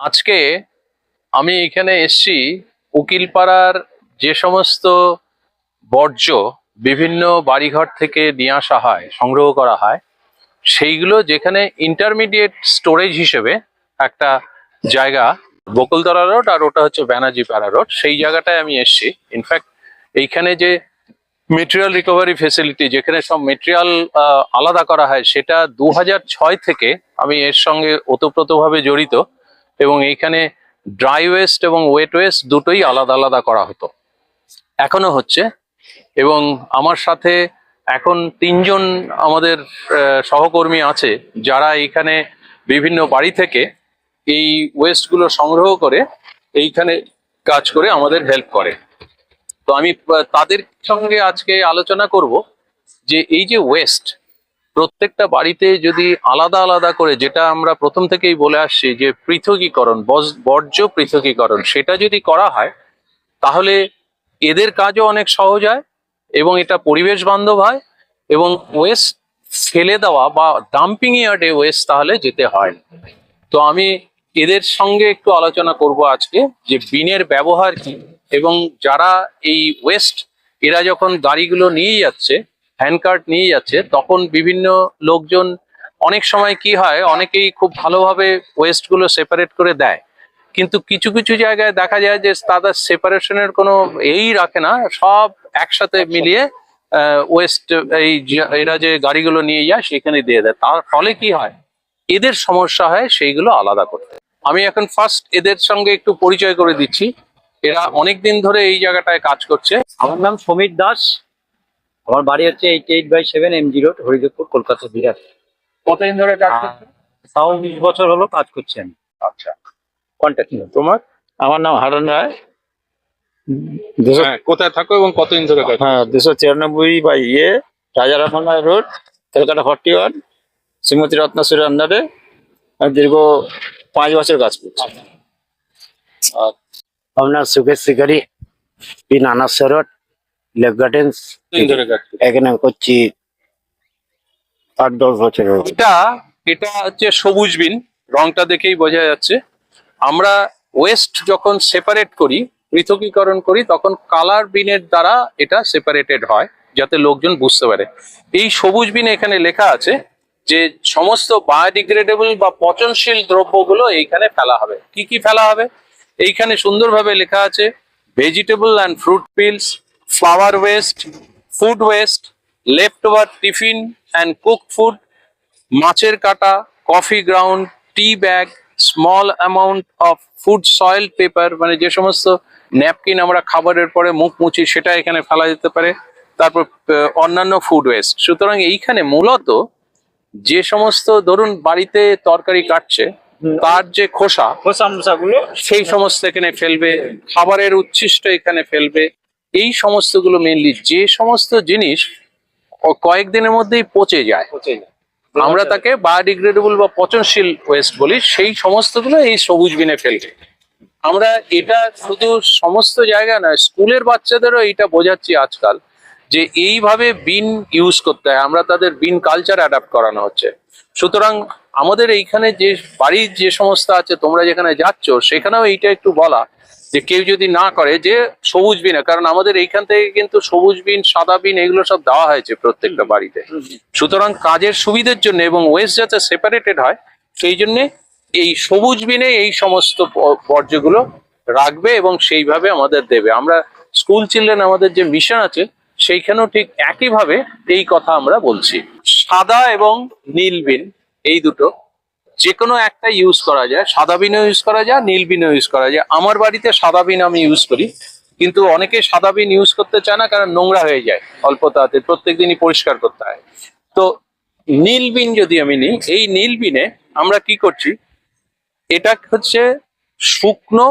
আজকে আমি এখানে এসছি উকিলপাড়ার যে সমস্ত বর্জ্য বিভিন্ন বাড়িঘর থেকে নিয়ে আসা হয়, সংগ্রহ করা হয়, সেইগুলো যেখানে ইন্টারমিডিয়েট স্টোরেজ হিসেবে একটা জায়গা, বকুলতলা রোড আর ওটা হচ্ছে ব্যানার্জি পাড়া রোড, সেই জায়গাটায় আমি এসছি। ইনফ্যাক্ট এইখানে যে মেটেরিয়াল রিকভারি ফেসিলিটি যেখানে সব মেটেরিয়াল আলাদা করা হয়, সেটা দু থেকে আমি এর সঙ্গে ওতপ্রোতভাবে জড়িত। এবং এইখানে ড্রাই ওয়েস্ট এবং ওয়েট ওয়েস্ট দুটোই আলাদা আলাদা করা হতো। এখনও হচ্ছে এবং আমার সাথে এখন তিনজন আমাদের সহকর্মী আছে যারা এখানে বিভিন্ন বাড়ি থেকে এই ওয়েস্টগুলো সংগ্রহ করে এইখানে কাজ করে আমাদের হেল্প করে। তো আমি তাদের সঙ্গে আজকে আলোচনা করব যে এই যে ওয়েস্ট প্রত্যেকটা বাড়িতে যদি আলাদা আলাদা করে, যেটা আমরা প্রথম থেকেই বলে আসছি যে পৃথকীকরণ বর্জ্য পৃথকীকরণ, সেটা যদি করা হয়, তাহলে এদের কাজও অনেক সহজ হয় এবং এটা পরিবেশ বান্ধব হয় এবং ওয়েস্ট ফেলে দেওয়া বা ডাম্পিং ইয়ার্ডে ওয়েস্ট তাহলে যেতে হয় তো আমি এদের সঙ্গে একটু আলোচনা করব আজকে যে বিনের ব্যবহার কি এবং যারা এই ওয়েস্ট এরা যখন গাড়িগুলো নিয়ে যাচ্ছে হ্যান্ড কার্ট নিয়ে যাচ্ছে। তখন বিভিন্ন লোকজন অনেক সময় কি হয় অনেকেই খুব ভালোভাবে ওয়েস্টগুলো সেপারেট করে দেয়। কিন্তু কিছু কিছু জায়গায় দেখা যায় যে তাদের সেপারেশনের কোনো এই রাখে না সব একসাথে মিলিয়ে ওয়েস্ট এই এরা যে গাড়িগুলো নিয়ে যায় সেখানে দিয়ে দেয়। তার ফলে কি হয় এদের সমস্যা হয় সেইগুলো আলাদা করতে। আমি এখন ফার্স্ট এদের সঙ্গে একটু পরিচয় করে দিচ্ছি। এরা অনেক দিন ধরে এই জায়গাটায় কাজ করছে। আমার নাম সমীর দাস। আমার বাড়ি হচ্ছে eight eight by seven M G road Haridevpur Kolkata বিরাট কতদিন ধরে কাজ তাও বিশ বছর হলো কাজ করছি আমি। আচ্ছা। কন্ট্যাক্ট তোমার? আমার নাম হারান রায়। দুশো হ্যাঁ কোথায় থাকো এবং কতদিন ধরে কাজ হ্যাঁ দুশো চিরানব্বই বাই ইয়ে Raja রামায় road Kolkata forty one Shrimati রত্নেশ্বরের আন্ডারে আমি দীর্ঘ পাঁচ বছর কাজ করছি। আপনার সুখেশ শিকারি পি নানা রোড। লেক গার্ডেন্স এখানে করছি আট দশ বছর। এটা এটা হচ্ছে সবুজ বিন রংটা দেখেই বোঝা যাচ্ছে। আমরা ওয়েস্ট যখন সেপারেট করি পৃথকীকরণ করি তখন কালার বিনের দ্বারা এটা সেপারেটেড হয় যাতে লোকজন বুঝতে পারে। এই সবুজ বিন এখানে লেখা আছে যে সমস্ত বায়োডিগ্রেডেবল বা পচনশীল দ্রব্যগুলো এইখানে ফেলা হবে। কি কি ফেলা হবে? এইখানে সুন্দরভাবে লেখা আছে vegetable and fruit peels flower waste food waste left over tiffin and cook food মাছের কাটা coffee ground tea bag small amount of food soil paper মানে যে সমস্ত ন্যাপকিন আমরা খাবারের পরে মুখ মুছি সেটা এখানে ফেলা যেতে পারে। তারপর অন্যান্য ফুড ওয়েস্ট সুতরাং এইখানে মূলত যে সমস্ত ধরুন বাড়িতে তরকারি কাটছে তার যে খোসা খোসা সেই সমস্ত এখানে ফেলবে। খাবারের উচ্ছিষ্ট এখানে ফেলবে। এই সমস্তগুলো মেনলি যে সমস্ত জিনিস কয়েকদিনের মধ্যেই পচে যায়। আমরা তাকে বায়োডিগ্রেডেবল বা পচনশীল ওয়েস্ট বলি সেই সমস্তগুলো এই সবুজ বিনে ফেলবে। আমরা এটা শুধু সমস্ত জায়গা নয় স্কুলের বাচ্চাদেরও এটা বোঝাচ্ছি আজকাল যে এইভাবে বিন ইউজ করতে হয়। আমরা তাদের বিন কালচার অ্যাডাপ্ট করানো হচ্ছে। সুতরাং আমাদের এইখানে যে বাড়ির যে সমস্ত আছে তোমরা যেখানে যাচ্ছ সেখানেও এইটা একটু বলা যে কেউ যদি না করে যে সবুজ বিনে কারণ আমাদের এইখান থেকে কিন্তু সবুজ বিন সাদা বিন এগুলো সব দেওয়া হয়েছে প্রত্যেকটা বাড়িতে। সুতরাং কাজের সুবিধের জন্য এবং ওয়েস্ট যাতে সেপারেটেড হয় সেই জন্য এই সবুজ বিনে এই সমস্ত বর্জ্যগুলো রাখবে এবং সেইভাবে আমাদের দেবে। আমরা স্কুল চিলড্রেন আমাদের যে মিশন আছে সেইখানেও ঠিক একইভাবে এই কথা আমরা বলছি। সাদা এবং নীল বিন এই দুটো যে কোনো একটা ইউজ করা যায়। সাদা বিনও ইউজ করা যায়, নীল বিনও ইউজ করা যায়। আমার বাড়িতে সাদা বিন আমি ইউজ করি। কিন্তু অনেকে সাদা বিন ইউজ করতে চায় না, কারণ নোংরা হয়ে যায় অল্প তাতে প্রত্যেক দিনই পরিষ্কার করতে হয়। তো নীল বিন যদি আমি নিই, এই নীল বিনে আমরা কি করছি? এটা হচ্ছে শুকনো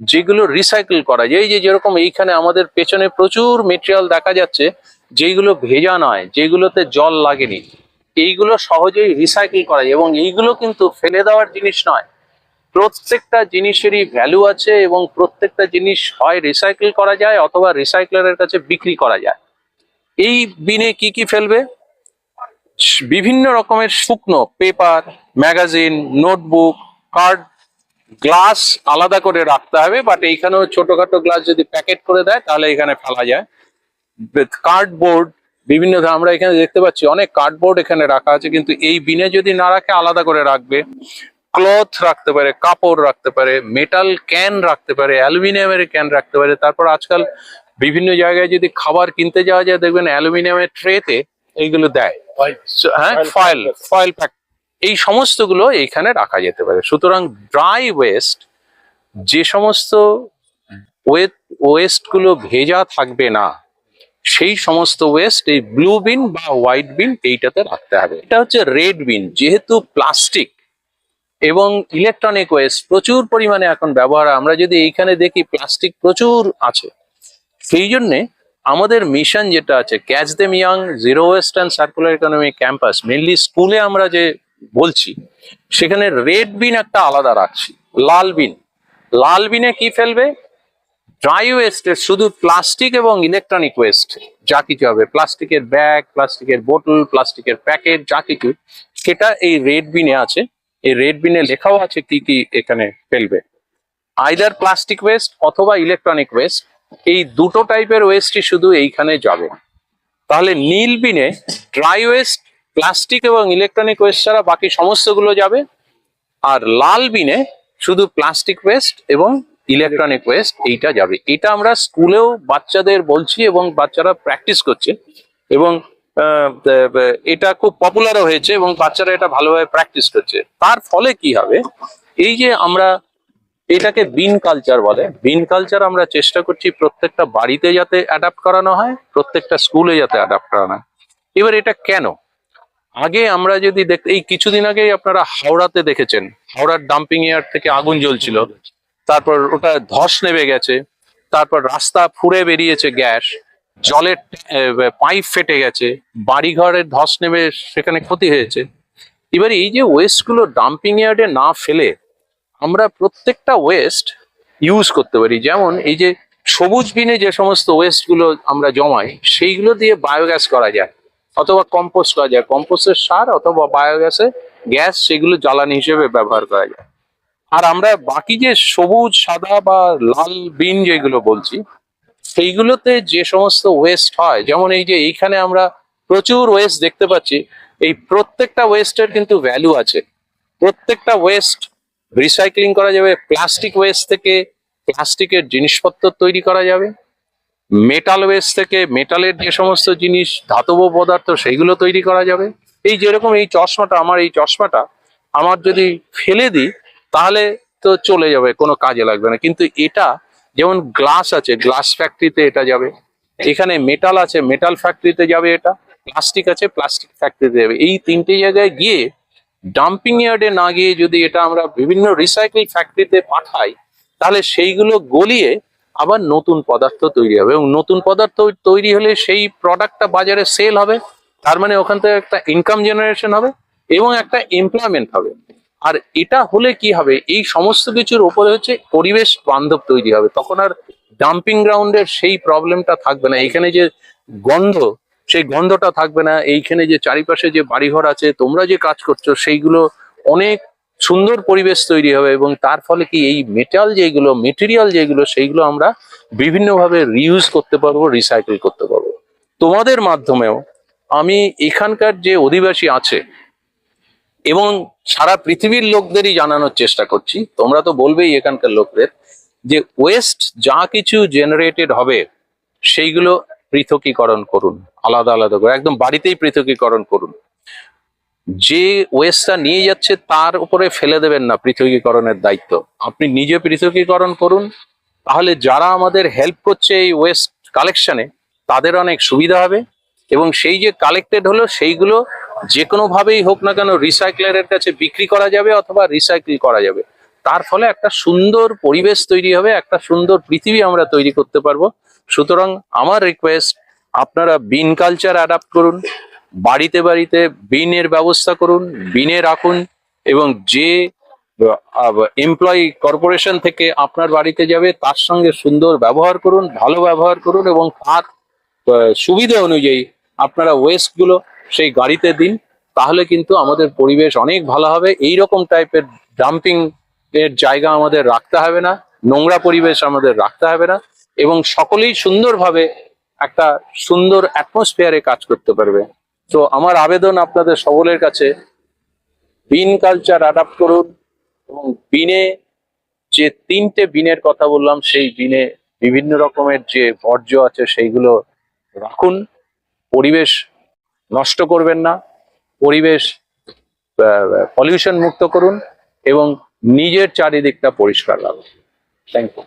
যেগুলো রিসাইকেল করা যায়। এই যে যেরকম এইখানে আমাদের পেছনে প্রচুর মেটেরিয়াল দেখা যাচ্ছে যেগুলো ভেজা নয় যেগুলোতে জল লাগেনি। এইগুলো সহজেই রিসাইকেল করা যায় এবং এইগুলো কিন্তু ফেলে দেওয়ার জিনিস নয়। প্রত্যেকটা জিনিসেরই ভ্যালু আছে এবং প্রত্যেকটা জিনিস হয় রিসাইকেল করা যায় অথবা রিসাইক্লারের কাছে বিক্রি করা যায়। এই বিনে কি কি ফেলবে? বিভিন্ন রকমের শুকনো paper magazine notebook card glass আলাদা করে রাখতে হবে বাট এইখানেও ছোটখাটো গ্লাস যদি প্যাকেট করে দেয়, তাহলে এখানে ফেলা যায়। কার্ডবোর্ড বিভিন্ন আমরা এখানে দেখতে পাচ্ছি অনেক কার্ডবোর্ড এখানে রাখা আছে কিন্তু এই বিনে যদি না রাখে আলাদা করে রাখবে। ক্লথ রাখতে পারে কাপড় রাখতে পারে মেটাল ক্যান রাখতে পারে অ্যালুমিনিয়ামের ক্যান রাখতে পারে। তারপর আজকাল বিভিন্ন জায়গায় যদি খাবার কিনতে যাওয়া যায় দেখবেন অ্যালুমিনিয়ামের ট্রেতে এইগুলো দেয়। হ্যাঁ ফয়েল ফয়েল প্যাক এই সমস্তগুলো এইখানে রাখা যেতে পারে। সুতরাং ড্রাই ওয়েস্ট যে সমস্ত ওয়েস্টগুলো ভেজা থাকবে না সেই সমস্ত ওয়েস্ট এই ব্লু বিন বা হোয়াইট বিন এইটাতে রাখতে হবে। এটা হচ্ছে রেড বিন যেহেতু প্লাস্টিক এবং ইলেকট্রনিক ওয়েস্ট প্রচুর পরিমাণে এখন ব্যবহার। আমরা যদি এইখানে দেখি প্লাস্টিক প্রচুর আছে। সেই জন্যে আমাদের মিশন যেটা আছে catch them young zero waste and circular economy campus mainly স্কুলে আমরা যে বলছি, সেখানে রেড বিন একটা আলাদা রাখছি, লাল বিন লাল বিনে কি ফেলবে? ড্রাই ওয়েস্টের শুধু প্লাস্টিক এবং ইলেকট্রনিক ওয়েস্ট যা কিছু হবে প্লাস্টিকের ব্যাগ প্লাস্টিকের বোতল প্লাস্টিকের প্যাকেট যা কিছু। সেটা এই রেড বিনে আছে। এই রেড বিনে লেখাও আছে কি কি এখানে ফেলবে। আইদার প্লাস্টিক ওয়েস্ট অথবা ইলেকট্রনিক ওয়েস্ট এই দুটো টাইপের ওয়েস্টই শুধু এইখানে যাবে। তাহলে নীল বিনে ড্রাই ওয়েস্ট প্লাস্টিক এবং ইলেকট্রনিক ওয়েস্ট ছাড়া বাকি সমস্তগুলো যাবে। আর লাল বিনে শুধু প্লাস্টিক ওয়েস্ট এবং ইলেকট্রনিক ওয়েস্ট এইটা যাবে। এটা আমরা স্কুলেও বাচ্চাদের বলছি এবং বাচ্চারা প্র্যাকটিস করছে। এবং এটা খুব পপুলারও হয়েছে এবং বাচ্চারা এটা ভালোভাবে প্র্যাকটিস করছে। তার ফলে কি হবে? এই যে আমরা এটাকে বিন কালচার বলে। বিন কালচার আমরা চেষ্টা করছি প্রত্যেকটা বাড়িতে যাতে অ্যাডাপ্ট করানো হয়, প্রত্যেকটা স্কুলে যাতে অ্যাডাপ্ট করানো হয়। এবার এটা কেন? আগে আমরা যদি দেখ, এই কিছুদিন আগেই আপনারা হাওড়াতে দেখেছেন। হাওড়ার ডাম্পিং এয়ার থেকে আগুন জ্বলছিল। তারপর ওটা ধস নেমে গেছে, তারপর রাস্তা ফুঁড়ে বেরিয়েছে গ্যাস, জলের পাইপ ফেটে গেছে বাড়িঘরের ধস নেমে সেখানে ক্ষতি হয়েছে। এবার এই যে ওয়েস্টগুলো ডাম্পিং ইয়ার্ডে না ফেলে, আমরা প্রত্যেকটা ওয়েস্ট ইউজ করতে পারি। যেমন এই যে সবুজ বিনে যে সমস্ত ওয়েস্টগুলো আমরা জমাই, সেইগুলো দিয়ে বায়োগ্যাস করা যায়, অথবা কম্পোস্ট করা যায়। কম্পোস্টের সার অথবা বায়োগ্যাসে গ্যাস সেগুলো জ্বালানি হিসেবে ব্যবহার করা যায়। আর আমরা বাকি যে সবুজ, সাদা বা লাল বিন যেগুলো বলছি, সেইগুলোতে যে সমস্ত ওয়েস্ট হয়, যেমন এই যে এইখানে আমরা প্রচুর ওয়েস্ট দেখতে পাচ্ছি, এই প্রত্যেকটা ওয়েস্টের কিন্তু ভ্যালু আছে। প্রত্যেকটা ওয়েস্ট রিসাইক্লিং করা যাবে প্লাস্টিক ওয়েস্ট থেকে প্লাস্টিকের জিনিসপত্র তৈরি করা যাবে মেটাল ওয়েস্ট থেকে মেটালের যে সমস্ত জিনিস, ধাতব পদার্থ সেইগুলো তৈরি করা যাবে। এই যেরকম এই চশমাটা, আমার এই চশমাটা, আমার যদি ফেলে দিই তাহলে তো চলে যাবে, কোনো কাজে লাগবে না। কিন্তু এটা যেমন গ্লাস আছে, গ্লাস ফ্যাক্টরিতে এটা যাবে। এখানে মেটাল আছে, মেটাল ফ্যাক্টরিতে যাবে এটা। প্লাস্টিক আছে, প্লাস্টিক ফ্যাক্টরিতে যাবে। এই তিনটে জায়গায় গিয়ে ডাম্পিং ইয়ার্ডে না গিয়ে যদি এটা আমরা বিভিন্ন রিসাইকেল ফ্যাক্টরিতে পাঠাই, তাহলে সেইগুলো গলিয়ে আবার নতুন পদার্থ তৈরি হবে। এবং নতুন পদার্থ তৈরি হলে সেই প্রোডাক্টটা বাজারে সেল হবে। তার মানে ওখান থেকে একটা ইনকাম জেনারেশন হবে এবং একটা এমপ্লয়মেন্ট হবে। আর এটা হলে কি হবে? এই সমস্ত কিছুর উপরে হচ্ছে পরিবেশ বান্ধব তৈরি হবে। তখন আর ডাম্পিং গ্রাউন্ডের সেই প্রবলেমটা থাকবে না। এখানে যে গন্ধ, সেই গন্ধটা থাকবে না। এইখানে যে চারিপাশে যে বাড়িঘর আছে, তোমরা যে কাজ করছ, সেইগুলো অনেক সুন্দর পরিবেশ তৈরি হবে এবং তার ফলে কি এই মেটাল যেগুলো মেটেরিয়াল যেগুলো, সেইগুলো আমরা বিভিন্নভাবে রিউজ করতে পারব রিসাইকেল করতে পারব। তোমাদের মাধ্যমেও আমি এখানকার যে অধিবাসী আছে এবং সারা পৃথিবীর লোকদেরই জানানোর চেষ্টা করছি। তোমরা তো বলবেই এখানকার লোকদের যে ওয়েস্ট যা কিছু জেনারেটেড হবে, সেইগুলো পৃথকীকরণ করুন। আলাদা আলাদা করে, একদম বাড়িতেই পৃথকীকরণ করুন। যে ওয়েস্টটা নিয়ে যাচ্ছে, তার উপরে ফেলে দেবেন না পৃথকীকরণের দায়িত্ব। আপনি নিজে পৃথকীকরণ করুন। তাহলে যারা আমাদের হেল্প করছে এই ওয়েস্ট কালেকশনে তাদের অনেক সুবিধা হবে। এবং সেই যে কালেক্টেড হলো, সেইগুলো যে কোনো ভাবেই হোক না কেন রিসাইক্লারের কাছে বিক্রি করা যাবে অথবা রিসাইকেল করা যাবে। তার ফলে একটা সুন্দর পরিবেশ তৈরি হবে, একটা সুন্দর পৃথিবী আমরা তৈরি করতে পারব। সুতরাং আমার রিকোয়েস্ট আপনারা বিন কালচার অ্যাডাপ্ট করুন, বাড়িতে বাড়িতে বিনের ব্যবস্থা করুন বিনে রাখুন, এবং যে এমপ্লয়ি কর্পোরেশন থেকে আপনার বাড়িতে যাবে, তার সঙ্গে সুন্দর ব্যবহার করুন, ভালো ব্যবহার করুন, এবং তার সুবিধা অনুযায়ী আপনারা ওয়েস্টগুলো সেই গাড়িতে দিন, তাহলে কিন্তু আমাদের পরিবেশ অনেক ভালো হবে। এই রকম টাইপের ডাম্পিং এর জায়গা আমাদের রাখতে হবে না, নোংরা পরিবেশ আমাদের রাখতে হবে না, এবং সকলেই সুন্দরভাবে একটা সুন্দর অ্যাটমসফিয়ারে কাজ করতে পারবে। তো আমার আবেদন আপনাদের সকলের কাছে বিন কালচার অ্যাডাপ্ট করুন, এবং বিনে যে তিনটে বিনের কথা বললাম, সেই বিনে বিভিন্ন রকমের যে বর্জ্য আছে, সেইগুলো রাখুন। পরিবেশ নষ্ট করবেন না। পরিবেশ পলিউশন মুক্ত করুন এবং নিজের চারিদিকটা পরিষ্কার রাখুন। Thank you